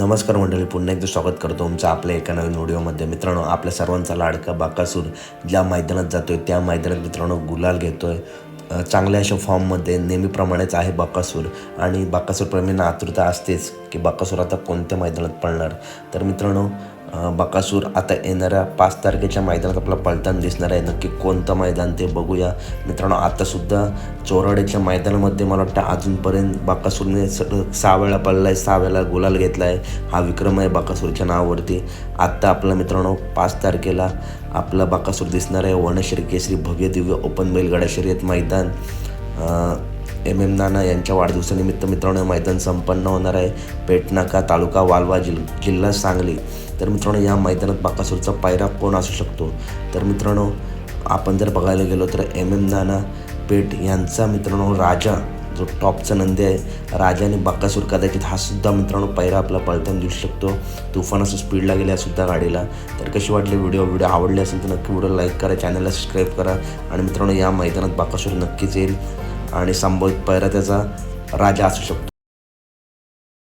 नमस्कार मंडळी पुन्हा एकदा स्वागत करतो तुमचं आपल्या एका नवीन व्हिडिओमध्ये. मित्रांनो आपल्या सर्वांचा लाडका बाकासूर ज्या मैदानात जातोय त्या मैदानात मित्रांनो गुलाल घेतोय. आहे चांगल्या अशा फॉर्ममध्ये नेहमीप्रमाणेच आहे बाकासूर. आणि बाकासूर प्रेमींना आतुरता असतेच. की बाकासूर आता कोणत्या मैदानात पळणार? तर मित्रांनो बाकासूर बकासूर आता येणाऱ्या पाच तारखेच्या मैदानात आपला पळताना दिसणार आहे. नक्की कोणतं मैदान ते बघूया. मित्रांनो आतासुद्धा चोराड्याच्या मैदानामध्ये मला वाटतं अजूनपर्यंत बाकासूरने स सहा वेळा पळला आहे सहा वेळा गुलाल घेतला आहे हा विक्रम आहे बाकासूरच्या नावावरती. आत्ता आपला मित्रांनो पाच तारखेला आपला बाकासूर दिसणार आहे. वनश्री केसरी भव्य दिव्य ओपन बैलगाडा शर्यत मैदान. एम एम नाना यांच्या वाढदिवसानिमित्त मित्रांनो मैदान संपन्न होणार आहे. पेटनाका तालुका वालवा जिल जिल्हा सांगली. तर मित्रांनो या मैदानात बाकासूरचा पायरा कोण असू शकतो? तर मित्रांनो आपण जर बघायला गेलो तर एम एम नाना पेट यांचा मित्रांनो राजा जो टॉपचा नंदी आहे. राजा आणि बाकासूर कदाचित हा सुद्धा मित्रांनो पैरा आपला पळताना दिसू शकतो. तुफान असं स्पीडला गेल्या सुद्धा गाडीला. तर कशी वाटली व्हिडिओ व्हिडिओ आवडली असेल तर नक्की व्हिडिओ लाईक करा चॅनलला सबस्क्राईब करा. आणि मित्रांनो या मैदानात बाकासूर नक्कीच येईल. आणि संभवित पैरा त्याचा राजा असू शकतो.